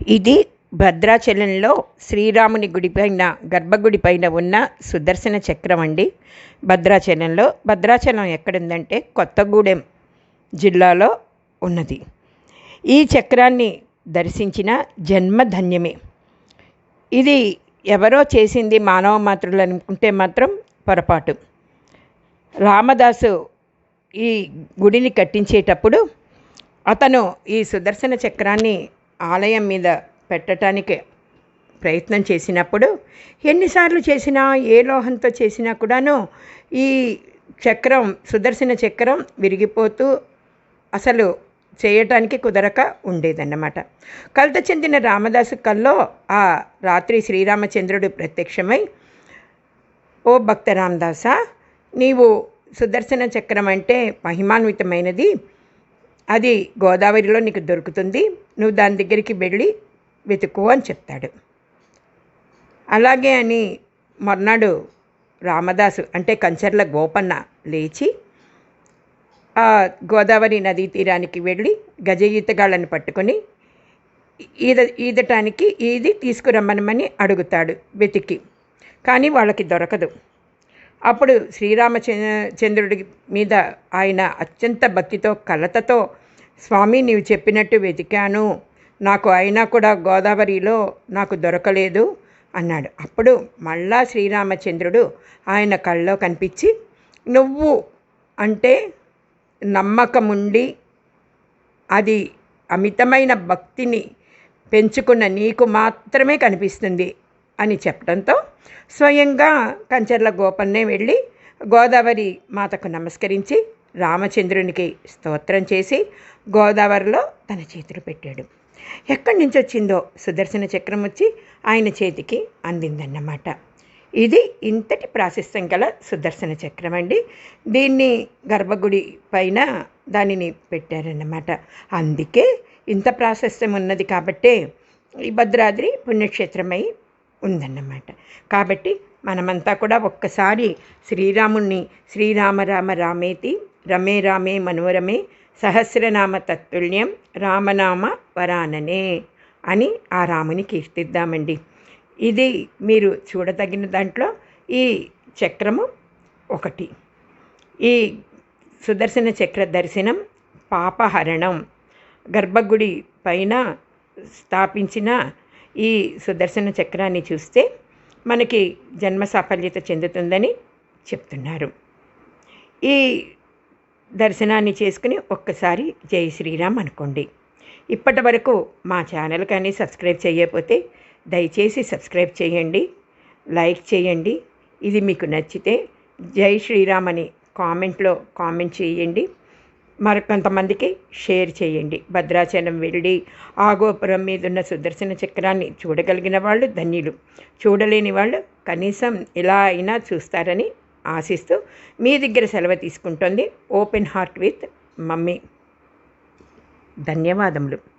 ఇది భద్రాచలంలో శ్రీరాముని గుడి పైన గర్భగుడి పైన ఉన్న సుదర్శన చక్రం అండి. భద్రాచలంలో భద్రాచలం ఎక్కడుందంటే కొత్తగూడెం జిల్లాలో ఉన్నది. ఈ చక్రాన్ని దర్శించిన జన్మ ధన్యమే ఇది ఎవరో చేసింది మానవ మాతృలు అనుకుంటే మాత్రం పొరపాటు. రామదాసు ఈ గుడిని కట్టించేటప్పుడు అతను ఈ సుదర్శన చక్రాన్ని ఆలయం మీద పెట్టడానికి ప్రయత్నం చేసినప్పుడు ఎన్నిసార్లు చేసినా ఏ లోహంతో చేసినా కూడాను ఈ చక్రం సుదర్శన చక్రం విరిగిపోతూ అసలు చేయటానికి కుదరక ఉండేదన్నమాట. కలత చెందిన రామదాసు కల్లో ఆ రాత్రి శ్రీరామచంద్రుడు ప్రత్యక్షమై ఓ భక్త రామదాస నీవు సుదర్శన చక్రం అంటే మహిమాన్వితమైనది. అది గోదావరిలో నీకు దొరుకుతుంది. నువ్వు దాని దగ్గరికి వెళ్ళి వెతుకు అని చెప్తాడు. అలాగే అని మర్నాడు రామదాసు అంటే కంచర్ల గోపన్న లేచి ఆ గోదావరి నదీ తీరానికి వెళ్ళి గజ ఈతగాళ్ళని పట్టుకొని ఈద ఈదటానికి ఈది తీసుకురమ్మనమని అడుగుతాడు వెతికి. కానీ వాళ్ళకి దొరకదు. అప్పుడు శ్రీరామచంద్రుడి మీద ఆయన అత్యంత భక్తితో కలతతో స్వామి నీవు చెప్పినట్టు వెతికాను. నాకు అయినా కూడా గోదావరిలో నాకు దొరకలేదు అన్నాడు. అప్పుడు మళ్ళా శ్రీరామచంద్రుడు ఆయన కళ్ళలో కనిపించి నువ్వు అంటే నమ్మకముండి అది అమితమైన భక్తిని పెంచుకున్న నీకు మాత్రమే కనిపిస్తుంది. అని చెప్పడంతో స్వయంగా కంచర్ల గోపన్నే వెళ్ళి గోదావరి మాతకు నమస్కరించి రామచంద్రునికి స్తోత్రం చేసి గోదావరిలో తన చేతులు పెట్టాడు. ఎక్కడి నుంచి వచ్చిందో సుదర్శన చక్రం వచ్చి ఆయన చేతికి అందిందన్నమాట. ఇది ఇంతటి ప్రాశస్త్యం గల సుదర్శన చక్రం అండి. దీన్ని గర్భగుడి పైన దానిని పెట్టారన్నమాట. అందుకే ఇంత ప్రాశస్త్యం ఉన్నది కాబట్టే ఈ భద్రాద్రి పుణ్యక్షేత్రమై ఉందన్నమాట. కాబట్టి మనమంతా కూడా ఒక్కసారి శ్రీరాముణ్ణి శ్రీరామ రామ రామేతి రమే రామే మనోరమే సహస్రనామ తత్తుల్యం రామనామ వరాననే అని ఆ రాముని కీర్తిద్దామండి. ఇది మీరు చూడదగిన దాంట్లో ఈ చక్రము ఒకటి. ఈ సుదర్శన చక్ర దర్శనం పాపహరణం గర్భగుడి పైన స్థాపించిన ఈ సుదర్శన చక్రాన్ని చూస్తే మనకి జన్మ సాఫల్యత చెందుతుందని చెప్తున్నారు. ఈ దర్శనాన్ని చేసుకుని ఒక్కసారి జై శ్రీరామ్ అనుకోండి. ఇప్పటి వరకు మా ఛానల్ కానీ సబ్స్క్రైబ్ చేయకపోతే దయచేసి సబ్స్క్రైబ్ చేయండి లైక్ చేయండి. ఇది మీకు నచ్చితే జై శ్రీరామ్ అని కామెంట్లో కామెంట్ చేయండి. మరికొంతమందికి షేర్ చేయండి. భద్రాచలం వెళ్ళి ఆ గోపురం మీద ఉన్న సుదర్శన చక్రాన్ని చూడగలిగిన వాళ్ళు ధన్యులు. చూడలేని వాళ్ళు కనీసం ఇలా అయినా చూస్తారని ఆశిస్తూ మీ దగ్గర సెలవు తీసుకుంటుంది ఓపెన్ హార్ట్ విత్ మమ్మీ. ధన్యవాదములు.